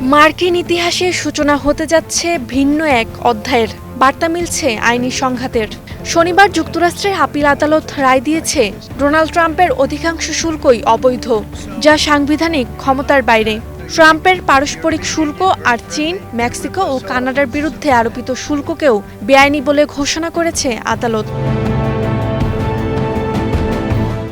মার্কিন ইতিহাসের সূচনা হতে যাচ্ছে ভিন্ন এক অধ্যায়ের। বার্তা মিলছে আইনি সংঘাতের। শনিবার যুক্তরাষ্ট্রের আপিল আদালত রায় দিয়েছে, ডোনাল্ড ট্রাম্পের অধিকাংশ শুল্কই অবৈধ, যা সাংবিধানিক ক্ষমতার বাইরে। ট্রাম্পের পারস্পরিক শুল্ক আর চীন, মেক্সিকো ও কানাডার বিরুদ্ধে আরোপিত শুল্ককেও বেআইনি বলে ঘোষণা করেছে আদালত।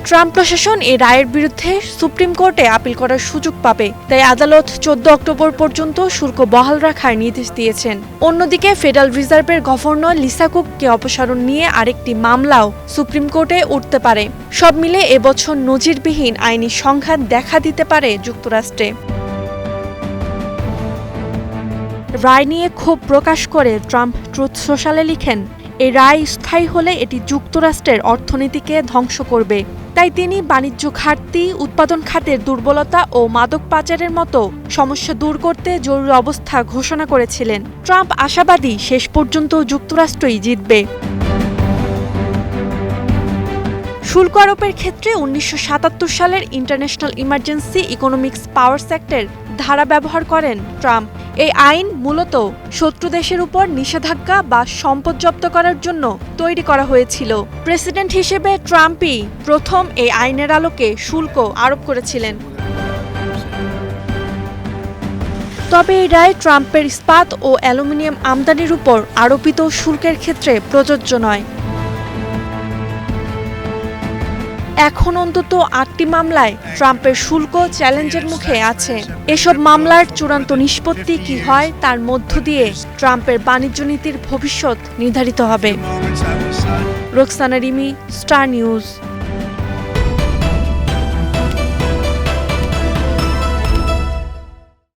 ট্রাম্প প্রশাসন এই রায়ের বিরুদ্ধে সুপ্রিম কোর্টে আপিল করার সুযোগ পাবে। তাই আদালত চোদ্দ অক্টোবর পর্যন্ত শুল্ক বহাল রাখার নির্দেশ দিয়েছেন। অন্যদিকে ফেডারেল রিজার্ভের গভর্নর লিসা কুককে অপসারণ নিয়ে আরেকটি মামলাও সুপ্রিম কোর্টে উঠতে পারে। সব মিলে এবছর নজিরবিহীন আইনি সংঘাত দেখা দিতে পারে যুক্তরাষ্ট্রে। রায় নিয়ে ক্ষোভ প্রকাশ করে ট্রাম্প ট্রুথ সোশ্যালে লিখেন এই রায় স্থায়ী হলে এটি যুক্তরাষ্ট্রের অর্থনীতিকে ধ্বংস করবে। তাই তিনি বাণিজ্য ঘাটতি, উৎপাদন খাতের দুর্বলতা ও মাদক পাচারের মতো সমস্যা দূর করতে জরুরি অবস্থা ঘোষণা করেছিলেন। ট্রাম্প আশাবাদী শেষ পর্যন্ত যুক্তরাষ্ট্রই জিতবে। শুল্ক আরোপের ক্ষেত্রে উনিশশো সাতাত্তর সালের international emergency economics power sector ধারা ব্যবহার করেন ট্রাম্প। এই আইন মূলত শত্রু দেশের উপর নিষেধাজ্ঞা বা সম্পদ জব্দ করার জন্য তৈরি করা হয়েছিল। প্রেসিডেন্ট হিসেবে ট্রাম্পই প্রথম এই আইনের আলোকে শুল্ক আরোপ করেছিলেন। তবে এই রায় ট্রাম্পের ইস্পাত ও অ্যালুমিনিয়াম আমদানির উপর আরোপিত শুল্কের ক্ষেত্রে প্রযোজ্য নয়। এখন অন্তত আটটি মামলায় ট্রাম্পের শুল্ক চ্যালেঞ্জের মুখে আছে। এসব মামলার চূড়ান্ত নিষ্পত্তি কি হয় তার মধ্য দিয়ে ট্রাম্পের বাণিজ্য নীতির ভবিষ্যৎ নির্ধারিত হবে। Roksana Rimi, star news.